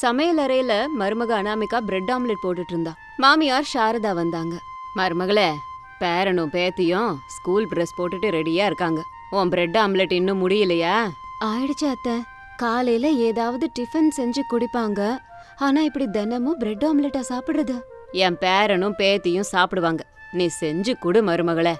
சமையல் அறையில மருமக அனாமிகா பிரெட் ஆம்லெட் போட்டுட்டு இருந்தா. மாமியார் சாரதா வந்தாங்க. மருமகளே பேரனும் பேத்தியும் ஸ்கூல் ட்ரெஸ் போட்டுட்டு ரெடியா இருக்காங்க. உன் பிரெட் ஆம்லெட் இன்னும் முடியலையா? ஆயிடுச்சு அத்தை. காலையில ஏதாவது டிஃபன் செஞ்சு குடிப்பாங்க. ஆனா இப்படி தினமும் பிரெட் ஆம்லெட்டா சாப்பிடுறது? என் பேரனும் பேத்தியும் சாப்பிடுவாங்க. நீ செஞ்சு குடு மருமகளே.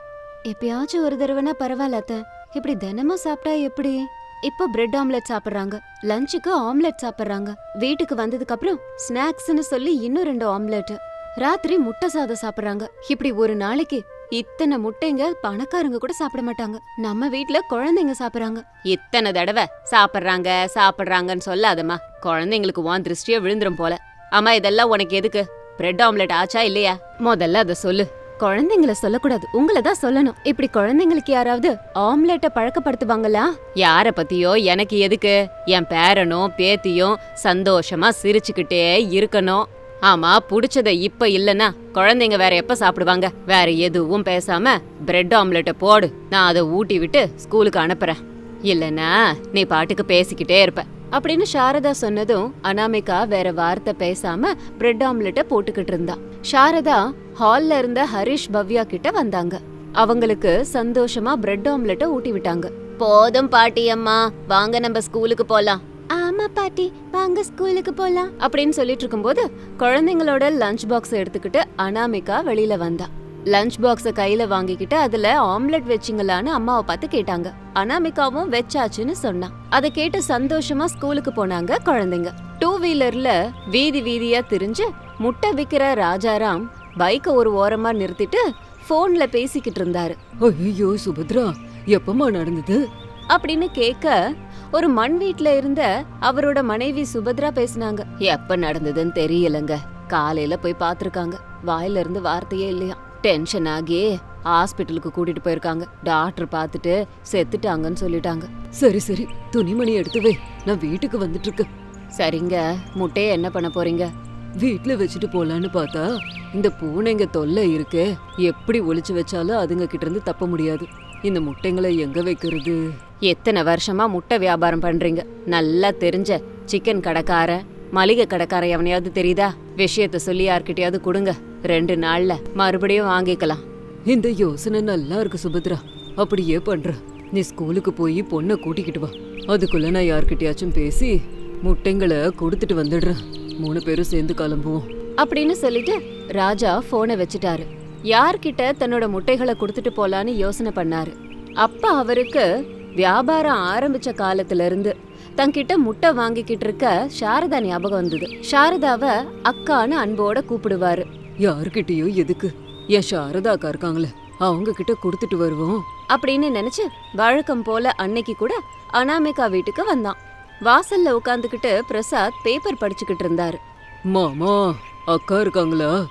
எப்பயாச்சும் ஒரு தடவைனா பரவாயில்ல அத்தை. இப்படி தினமும் சாப்பிட்டா எப்படி? இப்போ பிரெட் ஆம்லெட் சாப்பிடுறாங்க. லஞ்சுக்கு ஆம்லெட் சாப்பிடுறாங்க. வீட்டுக்கு வந்ததுக்கு அப்புறம் ஸ்நாக்ஸ்னு சொல்லி இன்னும் ரெண்டு ஆம்லெட் ராத்திரி முட்டை சாதம் சாப்பிடுறாங்க. இப்படி ஒரு நாளைக்கு இத்தனை முட்டைங்க பணக்காரங்க கூட சாப்பிட மாட்டாங்க. நம்ம வீட்ல குழந்தைங்க சாப்பிடுறாங்க. இத்தனை தடவை சாப்பிடுறாங்க சாப்பிடுறாங்கன்னு சொல்லாதம்மா. குழந்தைங்களுக்கு உன் திருஷ்டியே விழுந்துரும் போல. அம்மா இதெல்லாம் உனக்கு எதுக்கு? பிரெட் ஆம்லெட் ஆச்சா இல்லையா? முதல்ல அத சொல்லு. குழந்தைங்கள சொல்லக்கூடாது. உங்களை தான் சொல்லணும். இப்படி குழந்தைங்களுக்கு யாராவது ஆம்லெட்டை பழக்கப்படுத்துவாங்களா? யார பத்தியோ எனக்கு எதுக்கு? என் பேரனும் பேத்தியும் சந்தோஷமா சிரிச்சுக்கிட்டே இருக்கணும். ஆமா புடிச்சத இப்ப இல்லனா குழந்தைங்க வேற எப்ப சாப்பிடுவாங்க? வேற எதுவும் பேசாம பிரெட் ஆம்லெட்டை போடு. நான் அதை ஊட்டி விட்டு ஸ்கூலுக்கு அனுப்புறேன். இல்லனா நீ பாட்டுக்கு பேசிக்கிட்டே இருப்ப. அப்படின்னு சாரதா சொன்னதும் அனாமிகா வேற வார்த்தை பேசாம பிரெட் ஆம்லெட்ட போட்டுக்கிட்டு இருந்தா. சாரதா ஹால்ல இருந்த ஹரிஷ் பவ்யா கிட்ட வந்தாங்க. அவங்களுக்கு சந்தோஷமா பிரெட் ஆம்லெட்ட ஊட்டி விட்டாங்க. போதும் பாட்டி அம்மா வாங்க நம்ம ஸ்கூலுக்கு போலாம். ஆமா பாட்டி வாங்க ஸ்கூலுக்கு போலாம். அப்படின்னு சொல்லிட்டு இருக்கும்போது குழந்தைங்களோட லஞ்ச் பாக்ஸ் எடுத்துக்கிட்டு அனாமிகா வெளியில வந்தா. லஞ்ச் பாக்ஸ கையில வாங்கிக்கிட்டு அதுல ஆம்லெட் வச்சிங்களான்னு அம்மாவை பார்த்து கேட்டாங்க. அனாமிகாவும் வெச்சாச்சுன்னு சொன்னா. அதை கேட்டு சந்தோஷமா ஸ்கூலுக்கு போனாங்க குழந்தைங்க. டூ வீலர்ல வீதி வீதியா திரிஞ்சு முட்டை விக்கிற ராஜாராம் பைக்க ஒரு ஓரமா நிறுத்திட்டு போன்ல பேசிக்கிட்டு இருந்தாரு. ஐயோ சுபத்ரா எப்பமா நடந்தது? அப்படின்னு கேட்க ஒரு மண் வீட்ல இருந்த அவரோட மனைவி சுபத்ரா பேசுனாங்க. எப்ப நடந்ததுன்னு தெரியலங்க. காலையில போய் பாத்திருக்காங்க வாயில இருந்து வார்த்தையே இல்லையா? டென்ஷன் ஆகி ஹாஸ்பிட்டலுக்கு கூட்டிட்டு போயிருக்காங்க. டாக்டர் பார்த்துட்டு செத்துட்டாங்கன்னு சொல்லிட்டாங்க. சரி சரி. துணிமணி எடுத்து வை. நான் வீட்டுக்கு வந்துட்டு இருக்கேன் சரிங்க. முட்டைய என்ன பண்ண போறீங்க? வீட்ல வச்சுட்டு போலான்னு பார்த்தா இந்த பூனைங்க தொல்லை இருக்கே. எப்படி ஒளிச்சு வச்சாலும் அதுங்க கிட்ட இருந்து தப்ப முடியாது. இந்த முட்டைங்களை எங்க வைக்கிறது? எத்தனை வருஷமா முட்டை வியாபாரம் பண்றீங்க? நல்லா தெரிஞ்ச சிக்கன் கடைக்காரன் மளிகை கடைக்காரன் எவனையாவது தெரியுதா? விஷயத்த சொல்லி யார்கிட்டயாவது கொடுங்க. ரெண்டு நாள்ல மறுபடியும் வாங்கிக்கலாம். இந்த யோசனை நல்லா இருக்கு சுபத்ரா. அப்படியே பண்ற. நீ ஸ்கூலுக்கு போய் பொண்ணை கூட்டிக்கிட்டு வா. அதுக்குள்ள நான் யார்கிட்டயாச்சும் பேசி முட்டைங்களை கொடுத்துட்டு வந்துடுறேன். மூணு பேரும் சேர்ந்து கிளம்புவோம். அப்படின்னு சொல்லிட்டு ராஜா போனை வச்சுட்டாரு. யார்கிட்ட தன்னோட முட்டைகளை கொடுத்துட்டு போலான்னு யோசனை பண்ணாரு. அப்ப அவருக்கு வியாபாரம் ஆரம்பிச்ச காலத்துல இருந்து தன்கிட்ட முட்டை வாங்கிக்கிட்டு இருக்க சாரதா ஞாபகம் வந்தது. சாரதாவ அக்கான்னு அன்போட கூப்பிடுவாரு. யார்கிட்டயோ எதுக்கு? என் சாரதா அக்கா இருக்காங்களே அவங்க கிட்ட கொடுத்துட்டு வருவோம். அப்படின்னு நினைச்சு வழக்கம் போல அன்னைக்கு கூட அனாமிகா வீட்டுக்கு வந்தான். வாசல்ல உட்காந்துக்கிட்டு பிரசாத் பேப்பர் படிச்சுக்கிட்டு இருந்தாரு. மாமா அக்கா இருக்காங்களா?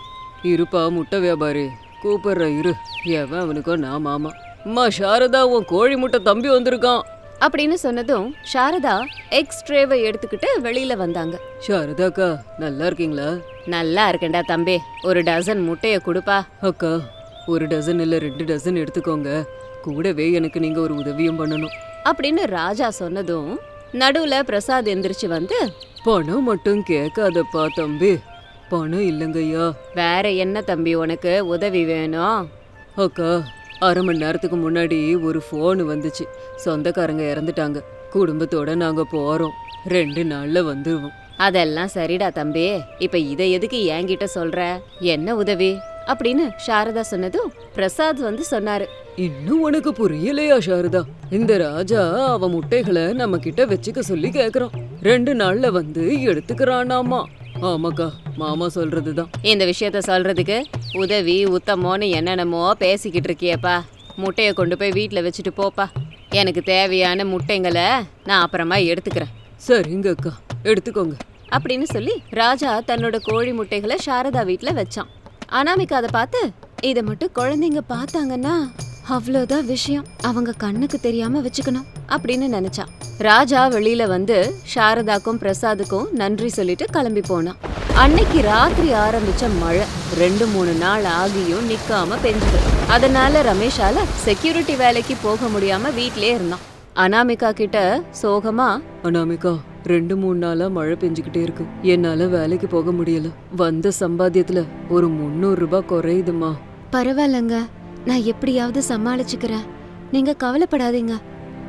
இருப்பா முட்டை வியாபாரி. கூப்பிடுற இரு. எவன் அவனுக்கோ நான் மாமா. அம்மா சாரதா உன் கோழி முட்டை தம்பி வந்திருக்கான். அப்படின்னு சொன்னதும் சாரதா எக்ஸ் ட்ரேவை எடுத்துக்கிட்டு வெளியில வந்தாங்க. சாரதா அக்கா நல்லா இருக்கீங்களா? நல்லா இருக்கேன்டா தம்பி. ஒரு டசன் முட்டைய கொடுப்பா. அக்கா ஒரு டசன் இல்ல ரெண்டு டசன் எடுத்துக்கோங்க. கூடவே எனக்கு நீங்க ஒரு உதவியும் பண்ணணும். அப்படின்னு ராஜா சொன்னதும் நடுவுல பிரசாத் எந்திரிச்சு வந்து பணம் மட்டும் கேட்காதப்பா தம்பி. பணம் இல்லைங்கய்யா. வேற என்ன தம்பி உனக்கு உதவி வேணும்? அக்கா அரை மணி நேரத்துக்கு முன்னாடி ஒரு ஃபோன் வந்துச்சு. சொந்தக்காரங்க இறந்துட்டாங்க. குடும்பத்தோட நாங்க போறோம். ரெண்டு நாள்ல வந்துருவோம். அதெல்லாம் சரிடா தம்பி. இப்ப இதை எதுக்கு என்கிட்ட சொல்ற? என்ன உதவி? அப்படின்னு சாரதா சொன்னதும் பிரசாத் வந்து சொன்னாரு. இன்னும் உனக்கு புரியலையா சாரதா? இந்த ராஜா அவ முட்டைகளை நம்ம கிட்ட வச்சுக்க சொல்லி கேக்குறான். ரெண்டு நாள்ல வந்து எடுத்துக்கிறானாமா? ஆமாக்கா மாமா சொல்றதுதான். இந்த விஷயத்த சொல்றதுக்கு உதவி உத்தமோன்னு என்னென்னமோ பேசிக்கிட்டு இருக்கியேப்பா. முட்டைய கொண்டு போய் வீட்ல வச்சுட்டு போப்பா. எனக்கு தேவையான முட்டைங்களை நான் அப்புறமா எடுத்துக்கிறேன். சரிங்க அக்கா எடுத்துக்கோங்க. அப்படின்னு சொல்லி ராஜா தன்னோட கோழி முட்டைகளை சாரதா வீட்டில் வச்சான். அனாமிகா அதை பார்த்து இதை மட்டும் குழந்தைங்க பார்த்தாங்கன்னா அவ்வளோதான் விஷயம். அவங்க கண்ணுக்கு தெரியாம வச்சுக்கணும் அப்படின்னு நினைச்சான். ராஜா வெளியில வந்து சாரதாக்கும் பிரசாதுக்கும் நன்றி சொல்லிட்டு கிளம்பி போனான். அன்னைக்கு ராத்திரி ஆரம்பிச்ச மழை ரெண்டு மூணு நாள் ஆகியும் நிக்காம பெஞ்சுது. அதனால ரமேஷால செக்யூரிட்டி வேலைக்கு போக முடியாம வீட்லயே இருந்தான். அனாமிகா கிட்ட சோகமா அனாமிகா ரெண்டு மூணு நாளா மழை பெஞ்சுக்கிட்டே இருக்கு. என்னால வேலைக்கு போக முடியல. வந்த சம்பாத்தியத்துல ஒரு முந்நூறு ரூபாய் குறையுதுமா பரவாயில்லங்க. நான் எப்படியாவது சமாளிச்சுக்கிறேன். நீங்க கவலைப்படாதீங்க.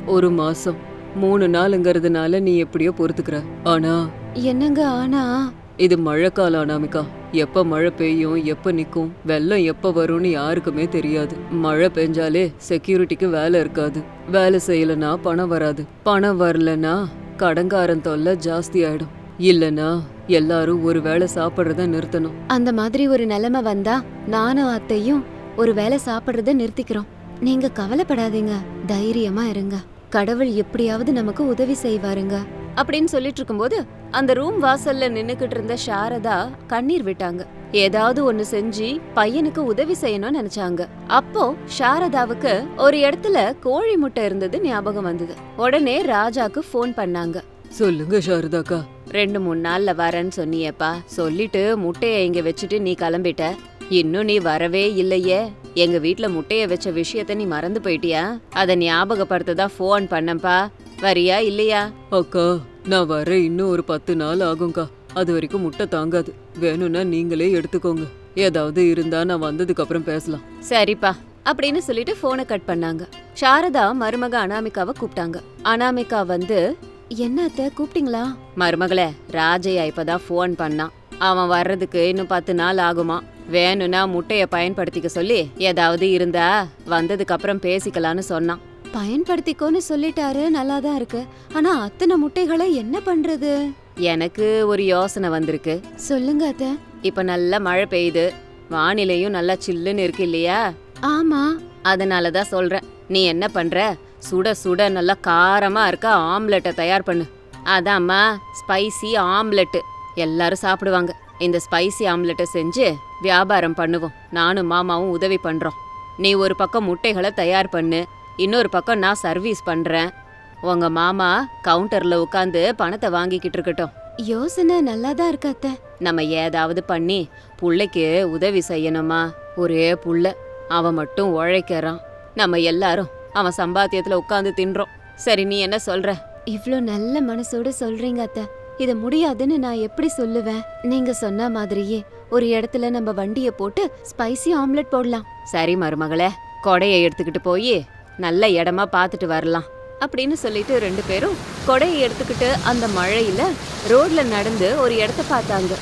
ஒரு மாசம் மூணு நாளுங்கிறதுனால நீ எப்படியோ பொறுத்துக்கிற. ஆனா என்னங்க ஆனா? இது மழைக்காலம் அனாமிகா. எப்ப மழை பெய்யும் எப்ப நிக்கும் வெள்ளம் எப்ப வரும்னு யாருக்குமே தெரியாது. மழை பெஞ்சாலே செக்யூரிட்டிக்கு வேலை இருக்காது. வேலை செய்யலனா பணம் வராது. பணம் வரலனா கடங்காரன் தொல்லை ஜாஸ்தி ஆயிடும். இல்லனா எல்லாரும் ஒரு வேளை சாப்பிட்றத நிறுத்தணும். அந்த மாதிரி ஒரு நிலைமை வந்தா நானும் அத்தையும் ஒரு வேளை சாப்பிடுறத நிறுத்திக்கிறோம். நீங்க கவலைப்படாதீங்க தைரியமா இருங்க. கடவுள் எப்படியாவது நமக்கு உதவி செய்வாருங்க. அப்படின்னு சொல்லிட்டு இருக்கும்போது அந்த ரூம் வாசல்ல நின்னுக்கிட்டு இருந்த சாரதா கண்ணீர் விட்டாங்க. ஏதாவது ஒண்ணு செஞ்சு பையனுக்கு உதவி செய்யணும்னு நினைச்சாங்க. அப்போ சாரதாவுக்கு ஒரு இடத்துல கோழி முட்டை இருந்தது ஞாபகம் வந்தது. உடனே ராஜாக்கு ஃபோன் பண்ணாங்க. சொல்லுங்க சாரதாக்கா. ரெண்டு மூணு நாள்ல வரேன்னு சொன்னியேப்பா. சொல்லிட்டு முட்டைய இங்க வச்சுட்டு நீ கிளம்பிட்ட. இன்னும் நீ வரவே இல்லையே. எங்க வீட்ல முட்டைய வச்ச விஷயத்த நீ மறந்து போயிட்டியா? அத ஞாபகப்படுத்ததா ஃபோன் பண்ணப்பா வரியா இல்லையா? அக்கா நான் வர இன்னும் ஒரு பத்து நாள் ஆகும்க்கா. அது வரைக்கும் முட்டை தாங்காது. வேணும்னா நீங்களே எடுத்துக்கோங்க. ஏதாவது இருந்தா நான் வந்ததுக்கு அப்புறம் பேசலாம். சரிப்பா. அப்படின்னு சொல்லிட்டு போனை கட் பண்ணாங்க. சாரதா மருமக அனாமிகாவை கூப்பிட்டாங்க. அனாமிகா வந்து என்ன அத்தை கூப்பிட்டீங்களா? மருமகளே ராஜையா இப்பதான் ஃபோன் பண்ணான் அவன் வர்றதுக்கு இன்னும் பத்து நாள் ஆகுமா? வேணும்னா முட்டைய பயன்படுத்திக்க சொல்லி ஏதாவது இருந்தா வந்ததுக்கு அப்புறம் பேசிக்கலாம்னு சொன்னான். பயன்படுத்திக்கோன்னு சொல்லிட்டாரு நல்லா தான் இருக்கு. ஆனா அத்தனை முட்டைகளை என்ன பண்றது? எனக்கு ஒரு யோசனை வந்திருக்கு. சொல்லுங்க அத்த. இப்ப நல்ல மழை பெய்யுது. வானிலையும் நல்லா சில்லுன்னு இருக்கு இல்லையா? ஆமா. அதனால தான் சொல்றேன். நீ என்ன பண்ற? சுட சுட நல்லா காரமா இருக்க ஆம்லெட்டை தயார் பண்ணு. அதாம்மா ஸ்பைசி ஆம்லெட் எல்லாரும் சாப்பிடுவாங்க. இந்த ஸ்பைசி ஆம்லெட்டை செஞ்சு வியாபாரம் பண்ணுவோம். நானும் மாமாவும் உதவி பண்றோம். நீ ஒரு பக்கம் முட்டைகளை தயார் பண்ணு இன்னொரு பக்கம் நான் சர்வீஸ் பண்றேன். உங்க மாமா கவுண்டர்ல உட்காந்து பணத்தை வாங்கிக்கிட்டு இருக்கட்டும். யோசனை நல்லா தான் இருக்கு அத்தை. நம்ம ஏதாவது பண்ணி புள்ளைக்கு உதவி செய்யணுமா? ஒரே புள்ள அவன் மட்டும் உழைக்கிறான். நம்ம எல்லாரும் அவன் சம்பாத்தியத்துல உட்காந்து தின்றோம். சரி நீ என்ன சொல்ற? இவ்ளோ நல்ல மனசோட சொல்றீங்க அத்தை. இது முடியாதுன்னு நான் எப்படி சொல்லுவேன்? நீங்க சொன்ன மாதிரியே ஒரு இடத்துல நம்ம வண்டிய போட்டு ஸ்பைசி ஆம்லெட் போடலாம். சரி மருமகளே கொடையை எடுத்துக்கிட்டு போய் நல்ல இடமா பார்த்துட்டு வரலாம் அப்படின்னு சொல்லிட்டு ரெண்டு பேரும் கொடையை எடுத்துக்கிட்டு அந்த மழையில ரோட்ல நடந்து ஒரு இடத்த பார்த்தாங்க.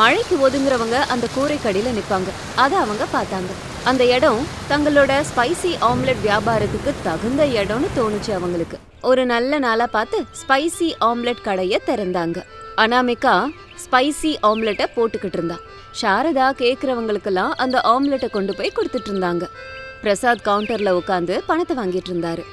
மழைக்கு ஒதுங்குறவங்க அந்த கூரைக்கடியில நிப்பாங்க. அதை அவங்க பார்த்தாங்க. அந்த இடம் தங்களோட ஸ்பைசி ஆம்லெட் வியாபாரத்துக்கு தகுந்த இடம்னு தோணுச்சு அவங்களுக்கு. ஒரு நல்ல நாளா பார்த்து ஸ்பைசி ஆம்லெட் கடையை திறந்தாங்க. அனாமிகா ஸ்பைசி ஆம்லெட்டை போட்டுக்கிட்டு இருந்தா. சாரதா கேட்குறவங்களுக்கெல்லாம் அந்த ஆம்லெட்டை கொண்டு போய் கொடுத்துட்டு இருந்தாங்க. பிரசாத் கவுண்டரில் உட்காந்து பணத்தை வாங்கிட்டு இருந்தாரு.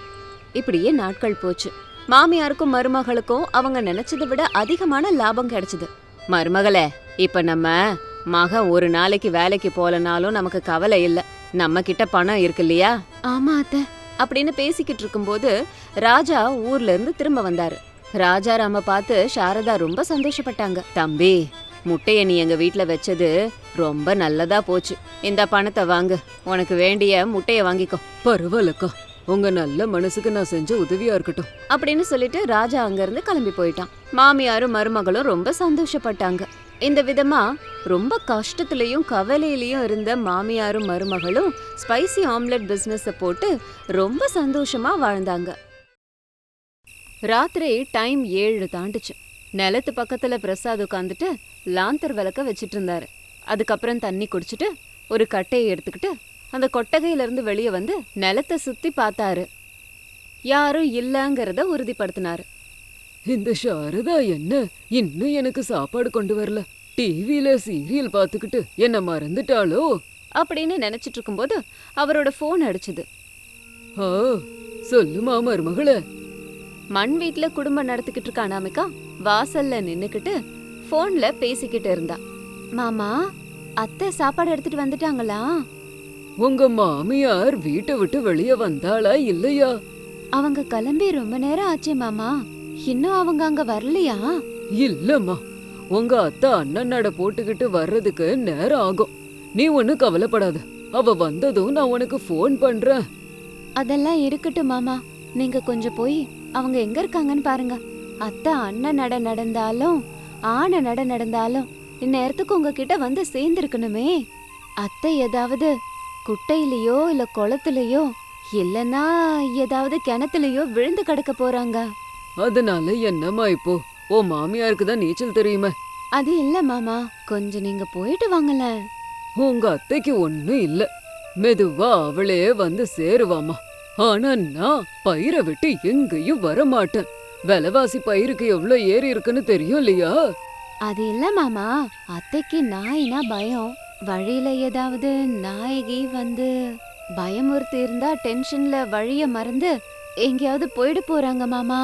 இப்படியே நாட்கள் போச்சு. மாமியாருக்கும் மருமகளுக்கும் அவங்க நினைச்சதை விட அதிகமான லாபம் கிடைச்சது. மருமகளே இப்ப நம்ம மகன் ஒரு நாளைக்கு வேலைக்கு போலனாலும் நமக்கு கவலை இல்லை. நம்ம கிட்ட பணம் இருக்கு இல்லையா? ஆமா அத்தை. அப்படின்னு பேசிக்கிட்டு இருக்கும்போது ராஜா ஊர்ல இருந்து திரும்ப வந்தாரு. ராஜாராம பார்த்து சாரதா ரொம்ப சந்தோஷப்பட்டாங்க. தம்பி முட்டைய நீ எங்க வீட்ல வச்சது ரொம்ப நல்லதா போச்சு. இந்த பணத்தை வாங்கு. உனக்கு வேண்டிய முட்டைய வாங்கிக்கோ. பரவாயில்லக்கா. உங்க நல்ல மனசுக்கு நான் செஞ்ச உதவியா இருக்கட்டும். அப்படின்னு சொல்லிட்டு ராஜா அங்கிருந்து கிளம்பி போயிட்டான். மாமியாரும் மருமகளும் ரொம்ப சந்தோஷப்பட்டாங்க. இந்த விதமா ரொம்ப கஷ்டத்துலயும் கவலையிலயும் இருந்த மாமியாரும் மருமகளும் ஸ்பைசி ஆம்லெட் பிசினஸ போட்டு ரொம்ப சந்தோஷமா வாழ்ந்தாங்க. ராத்திரி டைம் ஏழு தாண்டுச்சு. நிலத்து பக்கத்துல பிரசாத் உட்காந்துட்டு லாந்தர் விளக்க வச்சிட்டு இருந்தாரு. அதுக்கப்புறம் தண்ணி குடிச்சிட்டு ஒரு கட்டையை எடுத்துக்கிட்டு அந்த கொட்டகையில இருந்து வெளியே வந்து நிலத்தை சுத்தி பார்த்தாரு. யாரும் இல்லங்கறத உறுதிப்படுத்தினாரு. இந்த சாரதா என்ன? இன்னும் எனக்கு சாப்பாடு கொண்டு வரல. டிவியில சீரியல் பார்த்துக்கிட்டு என்ன மறந்துட்டாளோ? அப்படின்னு நினைச்சிட்டு இருக்கும்போது அவரோட ஃபோன் அடிச்சுது. ஆ சொல்லுமா மருமகளே மண் வீட்ல குடும்பம் நடத்திக்கிட்டு இருக்க அனாமிகா வாசல்ல நின்னுக்கிட்டு ஃபோன்ல பேசிக்கிட்டு இருந்தா. மாமா அத்தை சாப்பாடு எடுத்துட்டு வந்துட்டாங்களா? உங்க மாமியார் வீட்டை விட்டு வெளியே வந்தாளா இல்லையா? அவங்க கிளம்பி ரொம்ப நேரம் ஆச்சே மாமா. இன்னும் அவங்க அங்க வரலையா? இல்லம்மா. உங்க அத்தை அண்ணன் நட போட்டுக்கிட்டு வர்றதுக்கு நேரம் ஆகும். நீ ஒன்னும் கவலைப்படாத. அவ வந்ததும் நான் உனக்கு ஃபோன் பண்றேன். அதெல்லாம் இருக்கட்டும் மாமா. நீங்க கொஞ்சம் போய் அவங்க எங்க இருக்காங்கன்னு பாருங்க. அத்தை அண்ணன் நட நடந்தாலும் ஆன நட நடந்தாலும் இந்நேரத்துக்கு உங்ககிட்ட வந்து சேர்ந்திருக்கணுமே. அத்தை ஏதாவது குட்டையிலயோ இல்ல குளத்துலயோ இல்லனா ஏதாவது கிணத்துலயோ விழுந்து கிடக்க போறாங்க. அதனால என்னம்மா இப்போ? ஓ மாமியாருக்கு தான் நீச்சல் தெரியுமே. அது இல்ல மாமா கொஞ்சம் நீங்க போயிட்டு வாங்களேன். உங்க அத்தைக்கு ஒண்ணும் இல்ல. மெதுவா அவளே வந்து சேருவாமா ஆனா நான் பயிரை விட்டு எங்கேயும் வர மாட்டேன் விலைவாசி பயிருக்கு எவ்வளவு ஏறி இருக்குன்னு தெரியும் இல்லையா? அது இல்ல மாமா. அத்தைக்கு நாய்னா பயம். வழியில ஏதாவது நாயகி வந்து பயமுறுத்தி இருந்தா டென்ஷன்ல வழிய மறந்து எங்கேயாவது போயிட போறாங்க மாமா.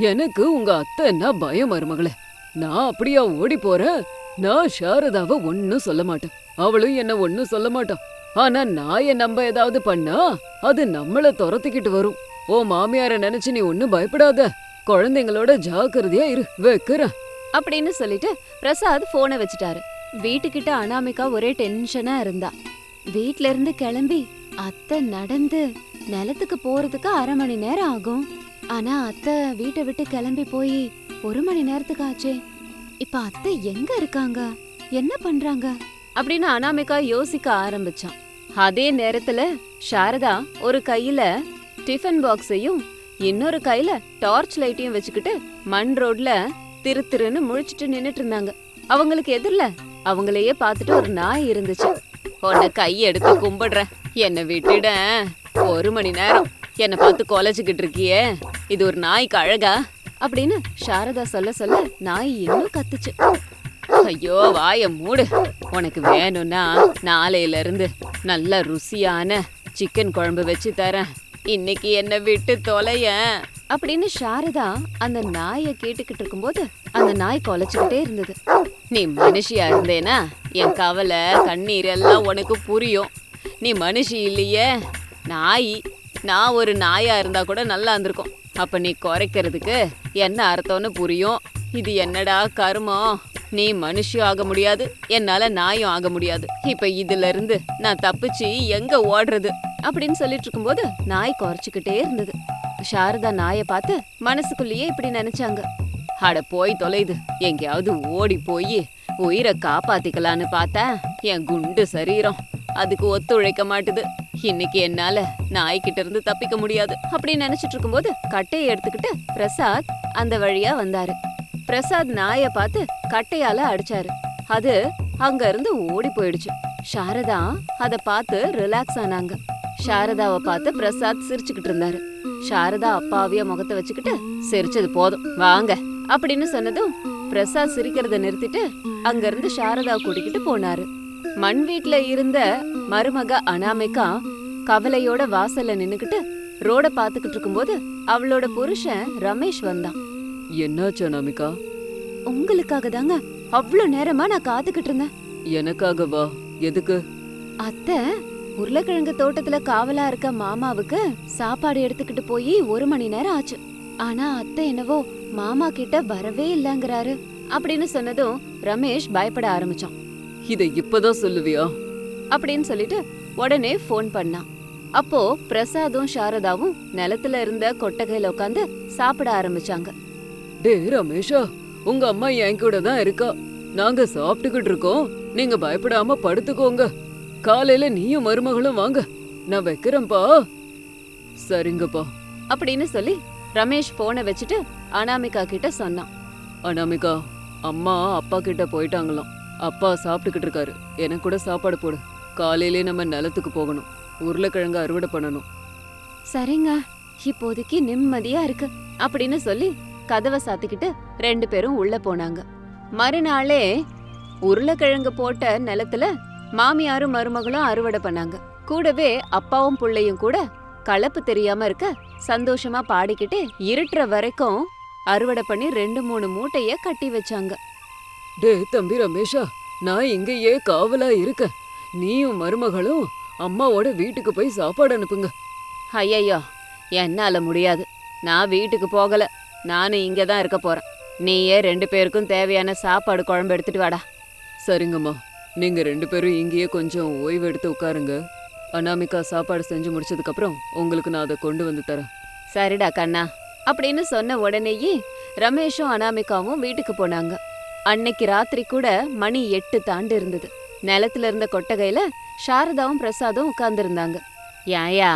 எனக்கு உங்க அத்தைன்னா பயம் மருமகளே. நான் அப்படியா ஓடி போறேன்? நான் சாரதாவ ஒன்னும் சொல்ல மாட்டேன். அவளும் என்ன ஒன்னும் சொல்ல மாட்டான் ஆனா நாயை நம்ம ஏதாவது பண்ணா அது நம்மள துரத்திக்கிட்டு வரும். ஓ மாமியார நினைச்சு நீ ஒன்னும் பயப்படாத. குழந்தைங்களோட ஜாக்கிரதையா இரு. வைக்கிற அப்படின்னு சொல்லிட்டு பிரசாத் போனை வச்சுட்டாரு. வீட்டுக்கிட்ட அனாமிகா ஒரே டென்ஷனா இருந்தா. வீட்ல இருந்து கிளம்பி அத்தை நடந்து நிலத்துக்கு போறதுக்கு அரை மணி நேரம் ஆகும். ஆனா அத்தை வீட்டை விட்டு கிளம்பி போய் ஒரு மணி நேரத்துக்கு ஆச்சே. இப்ப அத்தை எங்க இருக்காங்க? என்ன பண்றாங்க? அப்படின்னு அனாமிகா யோசிக்க ஆரம்பிச்சான். அதே நேரத்துல சாரதா ஒரு கையில டிஃபன் பாக்ஸையும் இன்னொரு கையில டார்ச் லைட்டையும் வச்சுக்கிட்டு மண் ரோட்ல திரு திருன்னு முழிச்சிட்டு நின்னுட்டு இருந்தாங்க. அவங்களுக்கு எதிரில அவங்களையே பார்த்துட்டு ஒரு நாய் இருந்துச்சு. உன்னை கை எடுத்து கும்பிடுறேன். என்னை விட்டுட. ஒரு மணி நேரம் என்னை பார்த்து கொலைச்சுக்கிட்டு இருக்கியே. இது ஒரு நாய்க்கு அழகா? அப்படின்னு சாரதா சொல்ல சொல்ல நாய் இன்னும் கத்துச்சு. ஐயோ வாய மூடு. உனக்கு வேணும்னா நாளையில இருந்து நல்ல ருசியான சிக்கன் குழம்பு வச்சு தரேன். இன்னைக்கு என்னை விட்டு தொலையேன் அப்படின்னு சாரதா அந்த நாயை கேட்டுக்கிட்டு இருக்கும்போது அந்த நாய் கொலைச்சுக்கிட்டே இருந்தது. நீ மனுஷியா இருந்தேனா? என் கவலை கண்ணீர் எல்லாம் உனக்கு புரியும். நீ மனுஷி இல்லையே. நாய் நான் ஒரு நாயா இருந்தா கூட நல்லா இருந்திருக்கும். அப்ப நீ குறைக்கிறதுக்கு என்ன அர்த்தம்னு புரியும்? இது என்னடா கருமம்? நீ மனுஷியும் ஆக முடியாது என்னால நாயும் ஆக முடியாது. இப்ப இதுல இருந்து நான் தப்பிச்சு எங்க ஓடுறது? அப்படின்னு சொல்லிட்டு இருக்கும்போது நாய் குறைச்சிக்கிட்டே இருந்தது. சாரதா நாயை பார்த்து மனசுக்குள்ளேயே இப்படி நினைச்சாங்க. அட போய் தொலைது எங்கேயாவது ஓடி போய் உயிரை காப்பாத்திக்கலான்னு பார்த்தா என் குண்டு சரீரம் அதுக்கு ஒத்துழைக்க மாட்டுது. இன்னைக்கு என்னால நாய்கிட்ட இருந்து தப்பிக்க முடியாது. அப்படின்னு நினைச்சிட்டு இருக்கும்போது கட்டையை எடுத்துக்கிட்டு பிரசாத் அந்த வழியா வந்தாரு. பிரசாத் நாய பார்த்து கட்டையால அடிச்சாரு. அது அங்க இருந்து ஓடி போயிடுச்சு. சாரதா அத பார்த்து ரிலாக்ஸ் ஆனாங்க. சாரதாவை பார்த்து பிரசாத் சிரிச்சுக்கிட்டு இருந்தாரு. சாரதா அப்பாவிய முகத்தை வச்சுக்கிட்டு சிரிச்சது போதும். வாங்க அப்படின்னு சொன்னதும் பிரசாத் சிரிக்கிறத நிறுத்திட்டு அங்க இருந்து சாரதா கூட்டிக்கிட்டு போனாரு. மண் வீட்ல இருந்த மருமக அனாமிகா கவலையோட வாசல்ல நின்னுக்கிட்டு ரோட பாத்துக்கிட்டு இருக்கும்போது அவளோட புருஷன் ரமேஷ் வந்தான். என்னாச்சு அனாமிகா? உங்களுக்காக தாங்க அவ்வளவு நேரமா நான் காத்துக்கிட்டு இருந்தேன். எனக்காக வா எதுக்கு? அத்தை உருளைக்கிழங்கு தோட்டத்துல காவலா இருக்க மாமாவுக்கு சாப்பாடு எடுத்துக்கிட்டு போய் ஒரு மணி நேரம் ஆச்சு. ஆனா அத்தை என்னவோ மாமா கிட்ட வரவே இல்லங்கறாரு. அப்படின்னு சொன்னதும் ரமேஷ் பயப்பட ஆரம்பிச்சான். இதை இப்பதான் சொல்லுவியா? அப்படின்னு சொல்லிட்டு உடனே ஃபோன் பண்ணான். அப்போ பிரசாதும் சாரதாவும் நிலத்துல இருந்த கொட்டகையில உட்காந்து சாப்பிட ஆரம்பிச்சாங்க. டே ரமேஷா உங்க அம்மா என் கூட தான் இருக்கா. நாங்க சாப்பிட்டுக்கிட்டு இருக்கோம். நீங்க பயப்படாம படுத்துக்கோங்க. காலையில நீயும் மருமகளும் வாங்க. நான் வைக்கிறேன்ப்பா. சரிங்கப்பா. அப்படின்னு சொல்லி ரமேஷ் போனை வச்சுட்டு அனாமிகா கிட்ட சொன்னான். அனாமிகா அம்மா அப்பா கிட்ட போயிட்டாங்களாம். அப்பா சாப்பிட்டுக்கிட்டு இருக்காரு. எனக்கு கூட சாப்பாடு போடு. காலையிலே நம்ம நிலத்துக்கு போகணும். உருளைக்கிழங்கு அறுவடை பண்ணணும். சரிங்க. இப்போதைக்கு நிம்மதியா இருக்கு. அப்படின்னு சொல்லி கதவை சாத்திக்கிட்டு ரெண்டு பேரும் உள்ள போனாங்க. மறுநாளே உருளைக்கிழங்கு போட்ட நிலத்துல மாமியாரும் மருமகளும் அறுவடை பண்ணாங்க. கூடவே அப்பாவும் புள்ளையும் கூட கலப்பு தெரியாம இருக்க சந்தோஷமா பாடிக்கிட்டு இருட்டுற வரைக்கும் அறுவடை பண்ணி ரெண்டு மூணு மூட்டைய கட்டி வச்சாங்க. டே தம்பி ரமேஷா நான் இங்கேயே காவலா இருக்கேன் நீயும் மருமகளும் அம்மாவோட வீட்டுக்கு போய் சாப்பாடு அனுப்புங்க. ஐயையோ என்னால முடியாது. நான் வீட்டுக்கு போகல. நானும் இங்க தான் இருக்க போறேன். நீயே ரெண்டு பேருக்கும் தேவையான சாப்பாடு குழம்பு எடுத்துட்டு வாடா. சரிங்கம்மா. நீங்க ரெண்டு பேரும் இங்கேயே கொஞ்சம் ஓய்வு எடுத்து உட்காருங்க. அனாமிகா சாப்பாடு செஞ்சு முடிச்சதுக்கு அப்புறம் உங்களுக்கு நான் அதை கொண்டு வந்து தரேன். சரிடா கண்ணா. அப்படின்னு சொன்ன உடனேயே ரமேஷும் அனாமிகாவும் வீட்டுக்கு போனாங்க. அன்னைக்கு ராத்திரி கூட மணி எட்டு தாண்டு இருந்தது. நிலத்துல இருந்த கொட்டகையில சாரதாவும் பிரசாதும் உட்கார்ந்துருந்தாங்க. ஏயா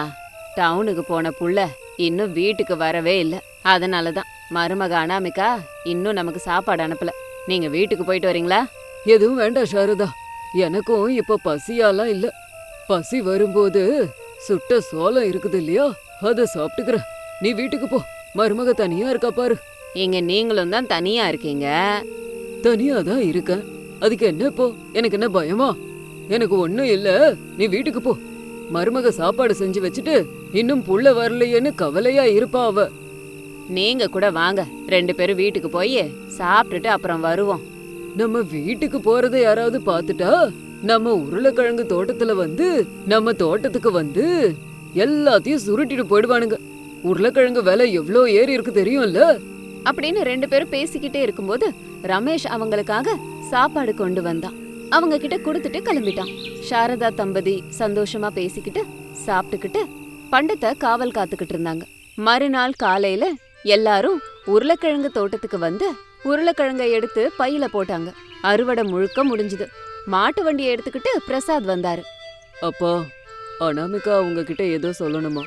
டவுனுக்கு போன புள்ள இன்னும் வீட்டுக்கு வரவே இல்ல. அதனாலதான். மருமக அனாமிகா இன்னும் நமக்கு சாப்பாடு அனுப்பல. நீங்க வீட்டுக்கு போயிட்டு வரீங்களா? எதுவும் வேண்டாம் சாரதா. எனக்கும் இப்ப பசியாலாம் இல்ல. பசி வரும்போது சுட்ட சோளம் இருக்குது இல்லையா அத சாப்பிட்டுக்கிறேன். நீ வீட்டுக்கு போ. மருமக தனியா இருக்கா பாரு. இங்க நீங்களும் தான் தனியா இருக்கீங்க. தனியா தான் இருக்கேன். அதுக்கு என்ன இப்போ எனக்கு என்ன பயமா? எனக்கு ஒண்ணும் இல்ல. நீ வீட்டுக்கு போ. மருமக சாப்பாடு செஞ்சு வச்சுட்டு இன்னும் புள்ள வரலையேன்னு கவலையா இருப்பா அவ. நீங்க கூட வாங்க. ரெண்டு பேரும் வீட்டுக்கு போய் சாப்பிட்டுட்டு அப்புறம் வருவோம். நம்ம வீட்டுக்கு போறத யாராவது பாத்துட்டா நம்ம உருளைக்கிழங்கு தோட்டத்துல வந்து நம்ம தோட்டத்துக்கு வந்து எல்லாத்தையும் சுருட்டிட்டு போயிடுவானுங்க. உருளைக்கிழங்கு விலை எவ்வளோ ஏறி இருக்கு தெரியும்ல? அப்படின்னு ரெண்டு பேரும் பேசிக்கிட்டே இருக்கும்போது ரமேஷ் அவங்களுக்காக சாப்பாடு கொண்டு வந்தான். அவங்க கிட்ட கொடுத்துட்டு கிளம்பிட்டான். சாரதா தம்பதி சந்தோஷமா பேசிக்கிட்டு சாப்பிட்டுக்கிட்டு பண்டத்தை காவல் காத்துக்கிட்டு இருந்தாங்க. மறுநாள் காலையில எல்லாரும் உருளைக்கிழங்கு தோட்டத்துக்கு வந்து உருளைக்கிழங்கை எடுத்து பையில போட்டாங்க. அறுவடை முழுக்க முடிஞ்சுது. மாட்டு வண்டியை எடுத்துக்கிட்டு பிரசாத் வந்தாரு. அப்பா அனாமிகா உங்ககிட்ட ஏதோ சொல்லணுமா?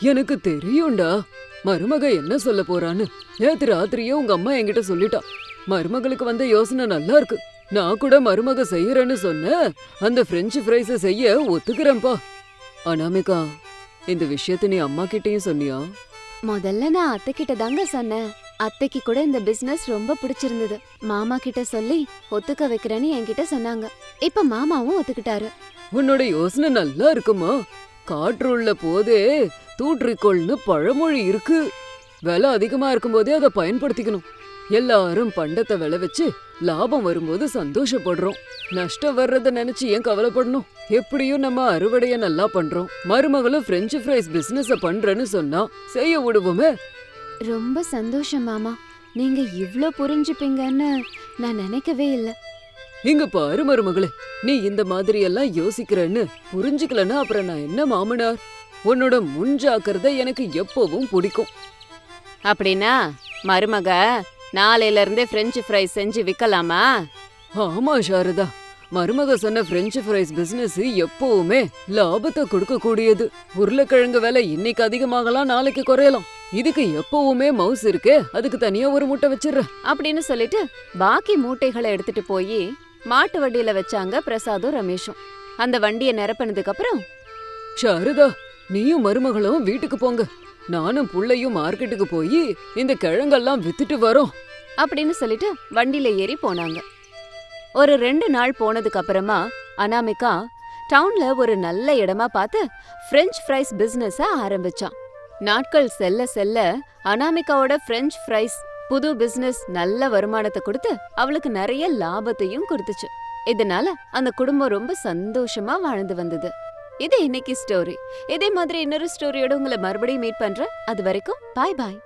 எனக்கு தெரியும்டா. மருமக என்ன சொல்ல போறான்னு. நேத்து ராத்திரியே உங்க அம்மா என்கிட்ட சொல்லிட்டா. மருமகளுக்கு வந்த யோசனை நல்லா இருக்கு. நான் கூட மருமக செய்யறேன்னு சொன்ன அந்த பிரெஞ்சு ஃப்ரைஸ செய்ய ஒத்துக்கிறேன்ப்பா. அனாமிகா இந்த விஷயத்த நீ அம்மா கிட்டயும் சொன்னியா? முதல்ல நான் அத்தை கிட்ட தாங்க சொன்னேன். அத்தைக்கு கூட இந்த பிசினஸ் ரொம்ப பிடிச்சிருந்தது. மாமா கிட்ட சொல்லி ஒத்துக்க வைக்கிறேன்னு என்கிட்ட சொன்னாங்க. இப்ப மாமாவும் ஒத்துக்கிட்டாரு. உன்னோட யோசனை நல்லா இருக்குமா? காற்று உள்ள போதே தூற்றிக்கொள்னு பழமொழி இருக்கு. விலை அதிகமா இருக்கும்போதே அதை பயன்படுத்திக்கணும். எல்லாரும் பண்டத்தை விளை வச்சு லாபம் வரும்போது சந்தோஷப்படுறோம். நஷ்டம் வர்றத நினைச்சு ஏன் கவலைப்படணும்? எப்படியும் நம்ம அறுவடைய நல்லா பண்றோம். மருமகளும் பிரெஞ்சு ஃப்ரைஸ் பிசினஸ பண்றேன்னு சொன்னா செய்ய விடுவோமே. ரொம்ப சந்தோஷம் மாமா. நீங்க இவ்ளோ புரிஞ்சுப்பீங்கன்னு நான் நினைக்கவே இல்ல. இங்க பாரு மருமகளே நீ இந்த மாதிரி எல்லாம் யோசிக்கிறன்னு புரிஞ்சுக்கலன்னா அப்புறம் நான் என்ன மாமனார்? உன்னோட முன்ஜாக்கிரதை எனக்கு எப்பவும் பிடிக்கும். அப்படின்னா மருமக நாளையில இருந்தே பிரெஞ்சு ஃப்ரைஸ் செஞ்சு விக்கலாமா? ஆமா சாரதா. மருமக சொன்ன பிரெஞ்சு ஃப்ரைஸ் பிசினஸ் எப்பவுமே லாபத்தை கொடுக்க கூடியது உருளைக்கிழங்கு விலை இன்னைக்கு அதிகமாகலாம் நாளைக்கு குறையலாம். இதுக்கு எப்பவுமே மவுஸ் இருக்கே அதுக்கு தனியா ஒரு முட்டை வச்சிடுறேன். அப்படின்னு சொல்லிட்டு பாக்கி மூட்டைகளை எடுத்துட்டு போய் மாட்டு வண்டியில வச்சாங்க பிரசாதும் ரமேஷும். அந்த வண்டியை நிரப்பினதுக்கு அப்புறம் சாரதா நீயும் மருமகளும் வீட்டுக்கு போங்க. நானும் புள்ளையும் மார்க்கெட்டுக்கு போய் இந்த கிழங்கெல்லாம் வித்துட்டு வரோம். அப்படின்னு சொல்லிட்டு வண்டியில ஏறி போனாங்க. ஒரு ரெண்டு நாள் போனதுக்கு அப்புறமா அனாமிகா டவுன்ல ஒரு நல்ல இடமா பார்த்து பிரெஞ்ச் ஃப்ரைஸ் பிசினஸ ஆரம்பிச்சான். நாட்கள் செல்ல செல்ல அனாமிகாவோட பிரெஞ்ச் ஃப்ரைஸ் புது பிசினஸ் நல்ல வருமானத்தை கொடுத்து அவளுக்கு நிறைய லாபத்தையும் கொடுத்துச்சு. இதனால அந்த குடும்பம் ரொம்ப சந்தோஷமா வாழ்ந்து வந்தது. இது இன்னைக்கு ஸ்டோரி இதே மாதிரி இன்னொரு ஸ்டோரியோட உங்களை மறுபடியும் மீட் பண்றேன். அது வரைக்கும் பாய் பாய்